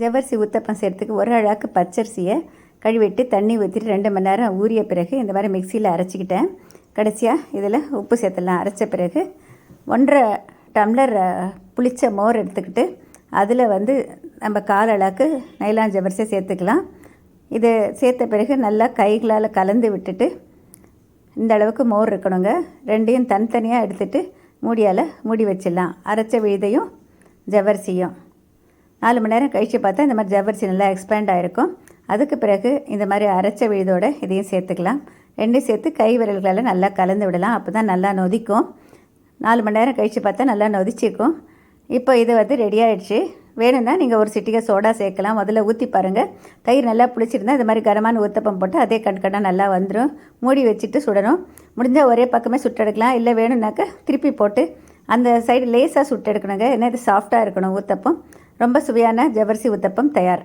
ஜவ்வரிசி ஊத்தப்பம் செய்கிறதுக்கு ஒரு அழாக்கு பச்சரிசியை கழுவிட்டு தண்ணி ஊற்றிட்டு ரெண்டு மணி நேரம் ஊறிய பிறகு இந்த மாதிரி மிக்சியில் அரைச்சிக்கிட்டேன். கடைசியாக இதில் உப்பு சேர்த்துடலாம். அரைச்ச பிறகு ஒன்றரை டம்ளர் புளித்த புளிச்ச மோர் எடுத்துக்கிட்டு அதில் வந்து நம்ம கால் அளவுக்கு நைலான் ஜவ்வரிசியை சேர்த்துக்கலாம். இதை சேர்த்த பிறகு நல்லா கைகளால் கலந்து விட்டுட்டு இந்த அளவுக்கு மோர் இருக்கணுங்க. ரெண்டையும் தனித்தனியாக எடுத்துகிட்டு மூடியால் மூடி வச்சிடலாம். அரைச்ச விழுதையும் ஜவ்வரிசியும். நாலு மணி நேரம் கழித்து பார்த்தா இந்த மாதிரி ஜவ்வரிசி நல்லா எக்ஸ்பேண்ட் ஆகிருக்கும் அதுக்கு பிறகு இந்த மாதிரி அரைச்ச விழுதோட இதையும் சேர்த்துக்கலாம். ரெண்டையும் சேர்த்து கை விரல்களால் நல்லா கலந்து விடலாம். அப்போ தான் நல்லா நொதிக்கும். நாலு மணி நேரம் கழித்து பார்த்தா நல்லா நொதிச்சிக்கும் இப்போ இது வந்து ரெடி ஆகிடுச்சு வேணும்னா நீங்கள் ஒரு சிட்டிகை சோடா சேர்க்கலாம். முதல்ல ஊற்றி பாருங்கள் தயிர் நல்லா புளிச்சிருந்தா இந்த மாதிரி கரமான ஊத்தப்பம் போட்டு அதே கண்கடாக நல்லா வந்துடும் மூடி வச்சுட்டு சுடணும். முடிஞ்சால் ஒரே பக்கமே சுட்டெடுக்கலாம். இல்லை வேணும்னாக்க திருப்பி போட்டு அந்த சைடு லேசாக சுட்டெடுக்கணுங்க. ஏன்னா இது சாஃப்டாக இருக்கணும் ஊத்தப்பம் ரொம்ப சுவையான ஜவர்சி உத்தப்பம் தயார்.